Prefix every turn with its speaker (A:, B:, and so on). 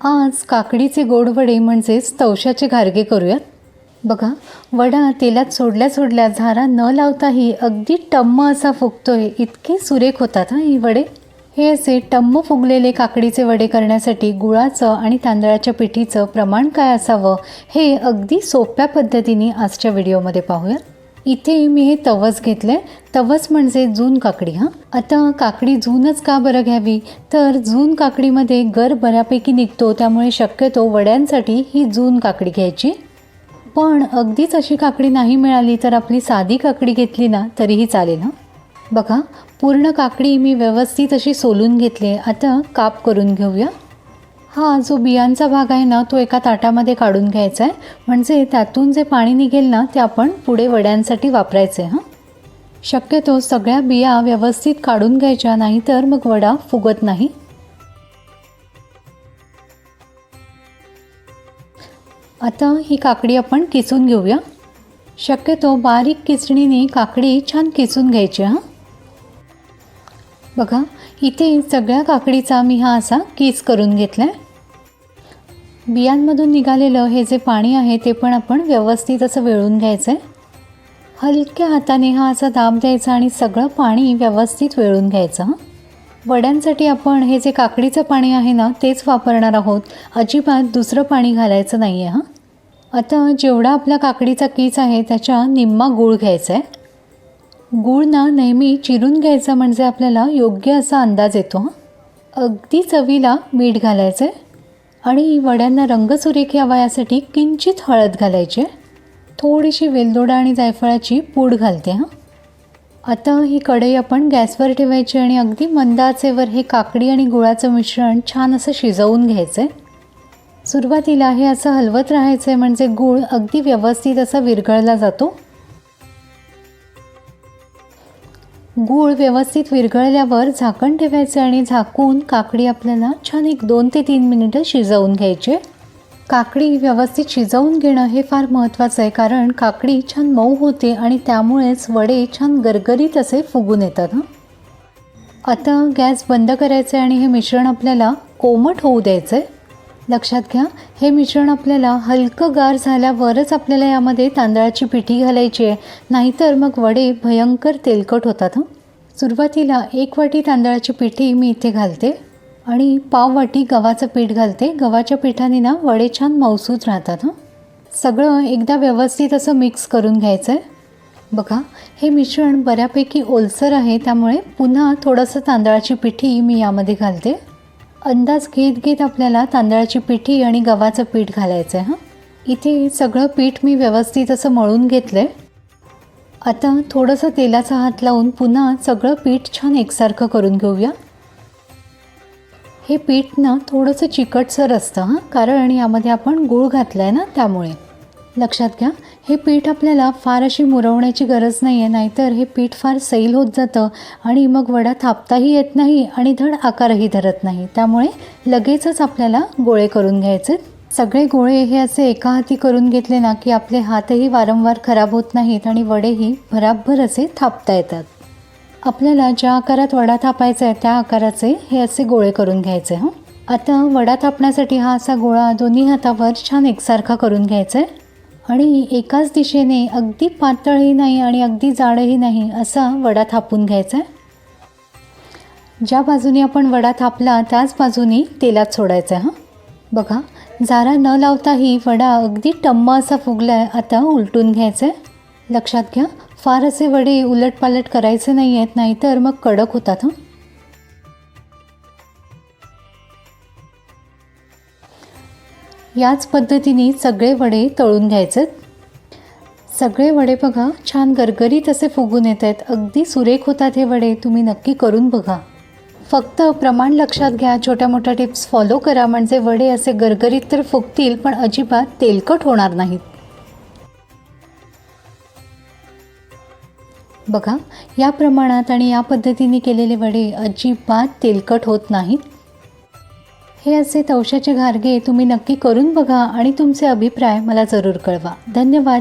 A: आज काकडीचे गोड वडे म्हणजेच तवशाचे घारगे करूयात. बघा वडा तेलात सोडल्या सोडल्या झारा न लावताही अगदी टम्म असा फुगतोय. इतके सुरेख होतात हां ही वडे. हे असे टम्म फुगलेले काकडीचे वडे करण्यासाठी गुळाचं आणि तांदळाच्या पिठीचं प्रमाण काय असावं हे अगदी सोप्या पद्धतीने आजच्या व्हिडिओमध्ये पाहूयात. इथे मी हे तवस आहे तवस म्हणजे जून काकडी हां. आता काकडी जूनच का बरं घ्यावी? तर जून काकडीमध्ये गर बऱ्यापैकी निघतो त्यामुळे शक्यतो वड्यांसाठी ही जून काकडी घ्यायची. पण अगदीच अशी काकडी नाही मिळाली तर आपली साधी काकडी घेतली ना तरीही चालेल हां. बघा पूर्ण काकडी मी व्यवस्थित अशी सोलून घेतली आता काप करून घेऊया. हा जो बियांचा भाग आहे ना तो एका ताटामध्ये काढून घ्यायचा आहे म्हणजे त्यातून जे पाणी निघेल ना ते आपण पुढे वड्यांसाठी वापरायचे हां. शक्यतो सगळ्या बिया व्यवस्थित काढून घ्यायच्या नाही तर मग वडा फुगत नाही. आता ही काकडी आपण किसून घेऊया. शक्यतो बारीक किसणीने काकडी छान किसून घ्यायची हां. बघा इथे सगळ्या काकडीचा मी हा असा किस करून घेतला आहे बियांमधून निघालेलं हे जे पाणी आहे ते पण आपण व्यवस्थित असं वेळून घ्यायचं आहे हलक्या हाताने हा असा दाब द्यायचा आणि सगळं पाणी व्यवस्थित वेळून घ्यायचं वड्यांसाठी आपण हे जे काकडीचं पाणी आहे ना तेच वापरणार आहोत. अजिबात दुसरं पाणी घालायचं नाही आहे हां. आता जेवढा आपला काकडीचा कीच आहे त्याच्या निम्मा गूळ घ्यायचा आहे गूळ ना नेहमी चिरून घ्यायचा म्हणजे आपल्याला योग्य असा अंदाज येतो अगदी चवीला मीठ घालायचं आहे आणि वड्यांना रंगसुरेख यावा यासाठी किंचित हळद घालायची. थोडीशी वेलदोडा आणि जायफळाची पूड घालते हां. आता ही कढई आपण गॅसवर ठेवायची आणि अगदी मंद आचेवर हे काकडी आणि गुळाचं मिश्रण छान असं शिजवून घ्यायचं आहे सुरुवातीला हे असं हलवत राहायचं आहे म्हणजे गूळ अगदी व्यवस्थित असा विरघळला जातो. गूळ व्यवस्थित विरघळल्यावर झाकण ठेवायचं आणि झाकून काकडी आपल्याला छान एक दोन ते तीन मिनिटं शिजवून घ्यायचे. काकडी व्यवस्थित शिजवून घेणं हे फार महत्त्वाचं आहे कारण काकडी छान मऊ होते आणि त्यामुळेच वडे छान गरगरीत असे फुगून येतात हं. आता गॅस बंद करायचं आहे आणि हे मिश्रण आपल्याला कोमट होऊ द्यायचं आहे लक्षात घ्या. हे मिश्रण आपल्याला हलकं गार झाल्यावरच आपल्याला यामध्ये तांदळाची पिठी घालायची आहे. नाहीतर मग वडे भयंकर तेलकट होतात हं. सुरुवातीला एक वाटी तांदळाची पिठी मी इथे घालते आणि पाव वाटी गव्हाचं पीठ घालते. गव्हाच्या पिठाने ना वडे छान मौसूद राहतात हं. सगळं एकदा व्यवस्थित असं मिक्स करून घ्यायचं आहे. बघा हे मिश्रण बऱ्यापैकी ओलसर आहे त्यामुळे पुन्हा थोडंसं तांदळाची पिठी मी यामध्ये घालते. अंदाज घेत घेत आपल्याला तांदळाची पिठी आणि गव्हाचं पीठ घालायचं आहे हां? इथे सगळं पीठ मी व्यवस्थित असं मळून घेतलं आहे आता थोडंसं तेलाचा हात लावून पुन्हा सगळं पीठ छान एकसारखं करून घेऊया. हे पीठ ना थोडंसं चिकटसर असतं हां? कारण यामध्ये आपण गूळ घातला आहे ना त्यामुळे. लक्षात घ्या. हे पीठ आपल्याला फार अशी मुरवण्याची गरज नाही आहे नाहीतर हे पीठ फार सैल होत जातं आणि मग वडा थापताही येत नाही आणि धड आकारही धरत नाही. त्यामुळे लगेचच आपल्याला गोळे करून घ्यायचे. सगळे गोळे हे असे एका हाती करून घेतले ना की आपले हातही वारंवार खराब होत नाहीत आणि वडेही भराभर असे थापता येतात. आपल्याला ज्या आकारात वडा थापायचा आहे त्या आकाराचे हे असे गोळे करून घ्यायचे हं. आता वडा थापण्यासाठी हा असा गोळा दोन्ही हातावर छान एकसारखा करून घ्यायचा आहे. आणि एकाच दिशेने अगदी पातळही नाही आणि अगदी जाडही नाही असा वडा थापून घ्यायचा आहे. ज्या बाजूने आपण वडा थापला त्याच बाजूने तेलात सोडायचा आहे हां? बघा जारा न लावताही वडा अगदी टम्मा असा फुगला आहे आता उलटून घ्यायचं आहे. लक्षात घ्या फार असे वडे उलटपालट करायचे नाही आहेत नाहीतर मग कडक होतात हां? याच पद्धतीने सगळे वडे तळून घ्यायचे. सगळे वडे बघा छान गरगरीत असे फुगून येत आहेत अगदी सुरेख होतात हे वडे तुम्ही नक्की करून बघा. फक्त प्रमाण लक्षात घ्या छोट्या मोठ्या टिप्स फॉलो करा. म्हणजे वडे असे गरगरीत तर फुगतील पण अजिबात तेलकट होणार नाहीत. बघा या प्रमाणात आणि या पद्धतीने केलेले वडे अजिबात तेलकट होत नाहीत. हे असे तवशाचे घारगे तुम्ही नक्की करून बघा आणि तुमचे अभिप्राय मला जरूर कळवा. धन्यवाद.